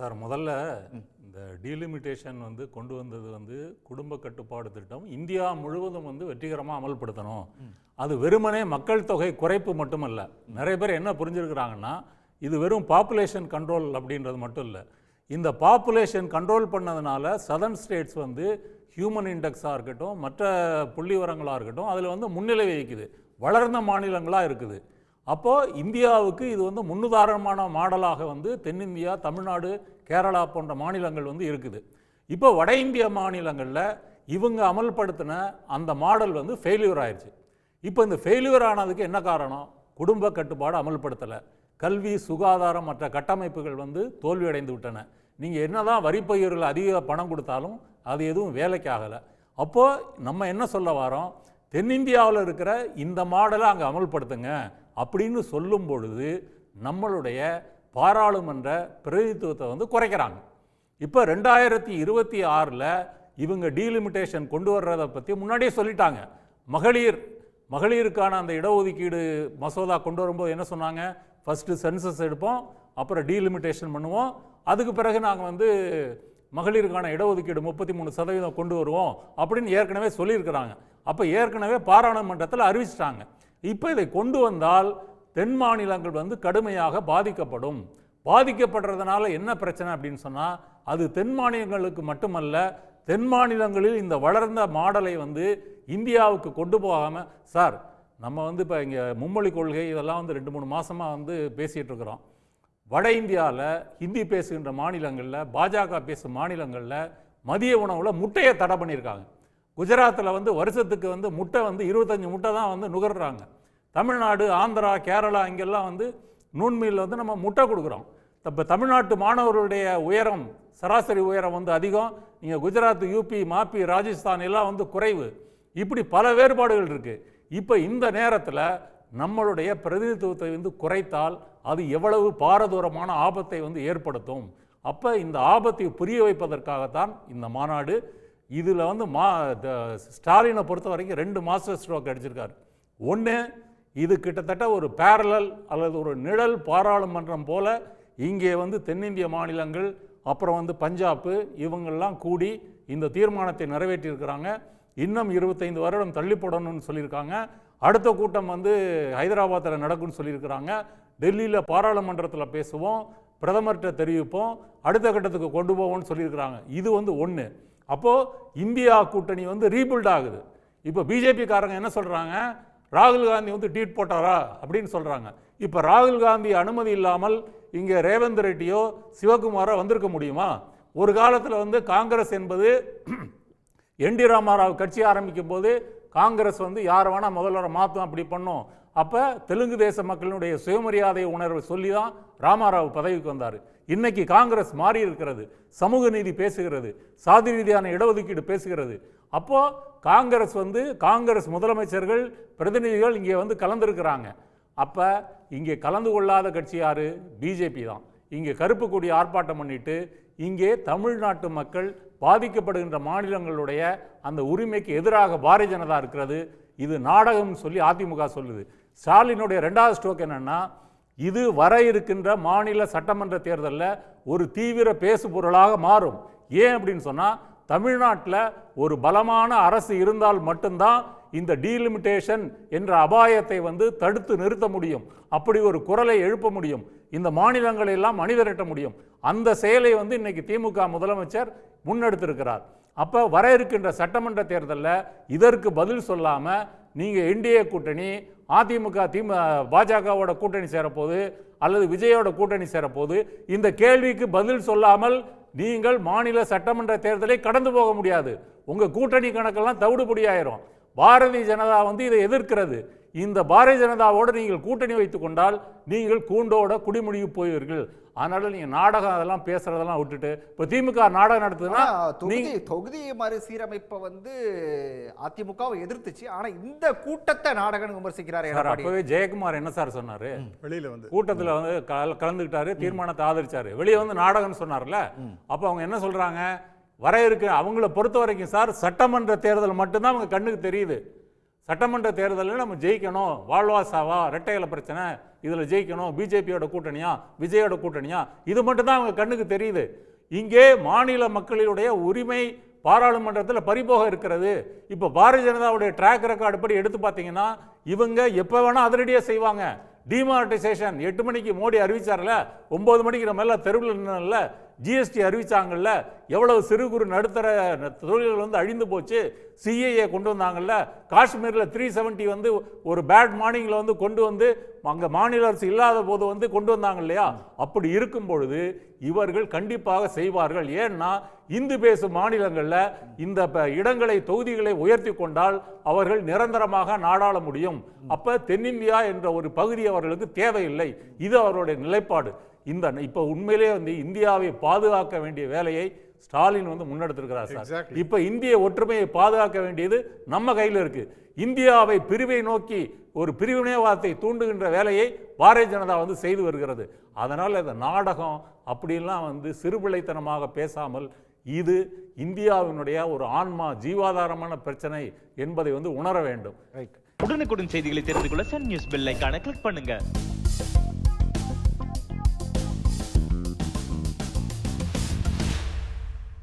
Sir முதல்ல இந்த delimitation வந்து கொண்டு வந்தது வந்து குடும்ப கட்டுப்பாடு திட்டம். இந்தியா முழுவதும் வந்து வெற்றிகரமாக அமல்படுத்தணும். அது வெறுமனே மக்கள் தொகை குறைப்பு மட்டுமல்ல. நிறைய பேர் என்ன புரிஞ்சிருக்கிறாங்கன்னா இது வெறும் பாப்புலேஷன் கண்ட்ரோல் அப்படின்றது மட்டும் இல்லை. இந்த பாப்புலேஷன் கண்ட்ரோல் பண்ணதுனால சதர்ன் ஸ்டேட்ஸ் வந்து ஹியூமன் இண்டெக்ஸாக இருக்கட்டும் மற்ற புள்ளி விவரங்களாக இருக்கட்டும் அதில் வந்து முன்னிலை வகிக்குது. வளர்ந்த மாநிலங்களாக இருக்குது. அப்போது இந்தியாவுக்கு இது வந்து முன்னுதாரணமான மாடலாக வந்து தென்னிந்தியா தமிழ்நாடு கேரளா போன்ற மாநிலங்கள் வந்து இருக்குது. இப்போ வட இந்திய மாநிலங்களில் இவங்க அமல்படுத்தின அந்த மாடல் வந்து ஃபெயிலியர் ஆயிடுச்சு இப்போ இந்த ஃபெயிலியர் ஆனதுக்கு என்ன காரணம்? குடும்ப கட்டுப்பாடு அமல்படுத்தலை. கல்வி சுகாதாரம் மற்ற கட்டமைப்புகள் வந்து தோல்வியடைந்து விட்டன. நீங்கள் என்னதான் வரிப்பயிர்கள் அதிக பணம் கொடுத்தாலும் அது எதுவும் வேலைக்கு ஆகலை. அப்போது நம்ம என்ன சொல்ல வரோம்? தென்னிந்தியாவில் இருக்கிற இந்த மாடலை அங்கே அமல்படுத்துங்க. அப்படின்னு சொல்லும் பொழுது நம்மளுடைய பாராளுமன்ற பிரதிநிதித்துவத்தை வந்து குறைக்கிறாங்க. இப்போ ரெண்டாயிரத்தி இருபத்தி ஆறில் இவங்க டீலிமிட்டேஷன் கொண்டு வர்றதை பற்றி முன்னாடியே சொல்லிட்டாங்க. மகளிர் மகளிருக்கான அந்த இடஒதுக்கீடு மசோதா கொண்டு வரும்போது என்ன சொன்னாங்க? ஃபஸ்ட்டு சென்சஸ் எடுப்போம் அப்புறம் டீலிமிட்டேஷன் பண்ணுவோம். அதுக்கு பிறகு நாங்கள் வந்து மகளிருக்கான இடஒதுக்கீடு முப்பத்தி மூணு சதவீதம் கொண்டு வருவோம் அப்படின்னு ஏற்கனவே சொல்லியிருக்கிறாங்க. அப்போ ஏற்கனவே பாராளுமன்றத்தில் அறிவிச்சிட்டாங்க. இப்போ இதை கொண்டு வந்தால் தென் மாநிலங்கள் வந்து கடுமையாக பாதிக்கப்படும். பாதிக்கப்படுறதுனால என்ன பிரச்சனை அப்படின்னு சொன்னால் அது தென் மாநிலங்களுக்கு மட்டுமல்ல தென் மாநிலங்களில் இந்த வளர்ந்த மாடலை வந்து இந்தியாவுக்கு கொண்டு போகாமல் சார் நம்ம வந்து இப்போ இங்கே மும்மொழி கொள்கை இதெல்லாம் வந்து ரெண்டு மூணு மாதமாக வந்து பேசிகிட்டு இருக்கிறோம். வட இந்தியாவில் ஹிந்தி பேசுகின்ற மாநிலங்களில் பாஜக பேசும் மாநிலங்களில் மதிய உணவில் முட்டையை தடை பண்ணியிருக்காங்க. குஜராத்தில் வந்து வருஷத்துக்கு வந்து முட்டை வந்து இருபத்தஞ்சு முட்டை தான் வந்து நுகர்றாங்க. தமிழ்நாடு ஆந்திரா கேரளா இங்கெல்லாம் வந்து நூன்மீல் வந்து நம்ம முட்டை கொடுக்குறோம். இப்போ தமிழ்நாட்டு மாணவர்களுடைய உயரம் சராசரி உயரம் வந்து அதிகம். நீங்கள் குஜராத் யூபி மாப்பி ராஜஸ்தான் எல்லாம் வந்து குறைவு. இப்படி பல வேறுபாடுகள் இருக்குது இப்போ இந்த நேரத்தில் நம்மளுடைய பிரதிநிதித்துவத்தை வந்து குறைத்தால் அது எவ்வளவு பாரதூரமான ஆபத்தை வந்து ஏற்படுத்தும்? அப்போ இந்த ஆபத்தை புரிய வைப்பதற்காகத்தான் இந்த மாநாடு. இதில் வந்து மா த- ஸ்டாலினை பொறுத்த வரைக்கும் ரெண்டு மாஸ்டர் ஸ்ட்ரோக் அடிச்சிருக்காரு. ஒன்று இது கிட்டத்தட்ட ஒரு பேரலல் அல்லது ஒரு நிழல் பாராளுமன்றம் போல இங்கே வந்து தென்னிந்திய மாநிலங்கள் அப்புறம் வந்து பஞ்சாப்பு இவங்கள்லாம் கூடி இந்த தீர்மானத்தை நிறைவேற்றியிருக்கிறாங்க. இன்னும் இருபத்தைந்து வருடம் தள்ளி போடணும்னு சொல்லியிருக்காங்க. அடுத்த கூட்டம் வந்து ஹைதராபாத்தில் நடக்கும்னு சொல்லியிருக்கிறாங்க. டெல்லியில் பாராளுமன்றத்தில் பேசுவோம் பிரதமர்கிட்ட தெரிவிப்போம் அடுத்த கட்டத்துக்கு கொண்டு போவோம்னு சொல்லியிருக்கிறாங்க. இது வந்து ஒன்று அப்போது இந்தியா கூட்டணி வந்து ரீபில்ட் ஆகுது. இப்போ பிஜேபிக்காரங்க என்ன சொல்கிறாங்க ராகுல் காந்தி வந்து ட்வீட் போட்டாரா அப்படின்னு சொல்கிறாங்க இப்போ ராகுல் காந்தி அனுமதி இல்லாமல் இங்கே ரேவந்த் ரெட்டியோ சிவகுமாரோ வந்திருக்க முடியுமா? ஒரு காலத்தில் வந்து காங்கிரஸ் என்பது என் டி ராமாராவ் கட்சி ஆரம்பிக்கும் போது காங்கிரஸ் வந்து யாரை வேணால் முதல்வரை மாற்றும் அப்படி பண்ணும். அப்போ தெலுங்கு தேச மக்களினுடைய சுயமரியாதை உணர்வை சொல்லி தான் ராமாராவ் பதவிக்கு வந்தார். இன்னைக்கு காங்கிரஸ் மாறி இருக்கிறது சமூக நீதி பேசுகிறது சாதி ரீதியான இடஒதுக்கீடு பேசுகிறது. அப்போது காங்கிரஸ் வந்து காங்கிரஸ் முதலமைச்சர்கள் பிரதிநிதிகள் இங்கே வந்து கலந்துருக்கிறாங்க. அப்போ இங்கே கலந்து கொள்ளாத கட்சி யார்? பிஜேபி தான். இங்கே கருப்பு கொடி ஆர்ப்பாட்டம் பண்ணிட்டு இங்கே தமிழ்நாட்டு மக்கள் பாதிக்கப்படுகின்ற மாநிலங்களுடைய அந்த உரிமைக்கு எதிராக பாரதிய ஜனதா இருக்கிறது. இது நாடகம்னு சொல்லி அதிமுக சொல்லுது. ஸ்டாலினுடைய ரெண்டாவது ஸ்ட்ரோக் என்னென்னா இது வர இருக்கின்ற மாநில சட்டமன்ற தேர்தலில் ஒரு தீவிர பேசு பொருளாக மாறும். ஏன் அப்படின்னு சொன்னால் தமிழ்நாட்டில் ஒரு பலமான அரசு இருந்தால் மட்டும்தான் இந்த டீலிமிட்டேஷன் என்ற அபாயத்தை வந்து தடுத்து நிறுத்த முடியும். அப்படி ஒரு குரலை எழுப்ப முடியும். இந்த மாநிலங்களை எல்லாம் அணிதிரட்ட முடியும். அந்த செயலை வந்து இன்னைக்கு திமுக முதலமைச்சர் முன்னெடுத்திருக்கிறார். அப்போ வர இருக்கின்ற சட்டமன்ற தேர்தலில் இதற்கு பதில் சொல்லாமல் நீங்கள் என்டிஏ கூட்டணி அதிமுக திமு பாஜகவோட கூட்டணி சேரப்போது அல்லது விஜயோட கூட்டணி சேரப்போது இந்த கேள்விக்கு பதில் சொல்லாமல் நீங்கள் மாநில சட்டமன்ற தேர்தலை கடந்து போக முடியாது. உங்கள் கூட்டணி கணக்கெல்லாம் தவிடுபடியாயிரும் பாரதிய ஜனதா வந்து இதை எதிர்க்கிறது. இந்த பாரதிய ஜனதாவோடு நீங்கள் கூட்டணி வைத்துக்கொண்டால் நீங்கள் கூண்டோட குடிமுடிவு போவீர்கள். அதனால நீங்கள் நாடகம் அதெல்லாம் பேசுறதெல்லாம் விட்டுட்டு இப்போ திமுக நாடகம் நடத்துதுன்னா தொகுதி தொகுதி மறுசீரமைப்பை வந்து அதிமுகவை எதிர்த்துச்சு. ஆனா இந்த கூட்டத்தை நாடகம் விமர்சிக்கிறார் சார் அப்பவே ஜெயக்குமார் என்ன சார் சொன்னாரு? வெளியில வந்து. கூட்டத்துல வந்து கல- கலந்துக்கிட்டாரு தீர்மானத்தை ஆதரிச்சாரு. வெளியே வந்து நாடகம்னு சொன்னார்ல? அப்ப அவங்க என்ன சொல்றாங்க? வர இருக்கு அவங்கள பொறுத்த வரைக்கும் சார் சட்டமன்ற தேர்தல் மட்டும்தான் அவங்க கண்ணுக்கு தெரியுது. சட்டமன்ற தேர்தலில் நம்ம ஜெயிக்கணும். வாழ்வா சாவா ரெட்டையில பிரச்சனை. இதில் ஜெயிக்கணும். பிஜேபியோட கூட்டணியா? விஜயோட கூட்டணியா? இது மட்டும்தான் அவங்க கண்ணுக்கு தெரியுது. இங்கே மாநில மக்களுடைய உரிமை பாராளுமன்றத்தில் பறிபோக இருக்கிறது. இப்போ பாரதிய ஜனதாவுடைய ட்ராக் ரெக்கார்டு படி எடுத்து பார்த்தீங்கன்னா இவங்க எப்போ வேணால் அதிரடியாக செய்வாங்க. டிமானிட்டைசேஷன் எட்டு மணிக்கு மோடி அறிவிச்சார்ல ஒம்பது மணிக்கு நம்ம எல்லாம் தெருவில் நின்னல ஜிஎஸ்டி அறிவித்தாங்கல்ல எவ்வளவு சிறு குறு நடுத்தர தொழில்கள் வந்து அழிந்து போச்சு சிஏஏ கொண்டு வந்தாங்கல்ல காஷ்மீரில் த்ரீ செவன்ட்டி வந்து ஒரு பேட் மார்னிங்கில் வந்து கொண்டு வந்து அங்கே மாநில அரசு இல்லாத போது வந்து கொண்டு வந்தாங்க இல்லையா? அப்படி இருக்கும் பொழுது இவர்கள் கண்டிப்பாக செய்வார்கள். ஏன்னா இந்து பேசும் மாநிலங்களில் இந்த ப- இடங்களை தொகுதிகளை உயர்த்தி கொண்டால் அவர்கள் நிரந்தரமாக நாடாள முடியும். அப்போ தென்னிந்தியா என்ற ஒரு பகுதி அவர்களுக்கு தேவையில்லை. இது அவருடைய நிலைப்பாடு. இந்த இப்ப உண்மையிலே வந்து இந்தியாவை பாதுகாக்க வேண்டிய வேலையை ஸ்டாலின் வந்து முன்னெடுத்திருக்கிறார் சார். இப்ப இந்திய ஒற்றுமையை பாதுகாக்க வேண்டியது நம்ம கையில் இருக்கு. இந்தியாவை பிரிவை நோக்கி ஒரு பிரிவினைவாதத்தை தூண்டுகின்ற வேலையை பாரதிய ஜனதா வந்து செய்து வருகிறது. அதனால் இந்த நாடகம் அப்படிலாம் வந்து சிறுபிள்ளைத்தனமாக பேசாமல் இது இந்தியாவினுடைய ஒரு ஆன்மா ஜீவாதாரமான பிரச்சனை என்பதை வந்து உணர வேண்டும். உடனுக்குடன் செய்திகளை தெரிந்து கொள்ள சன் நியூஸ் பெல் ஐகானை கிளிக் பண்ணுங்க.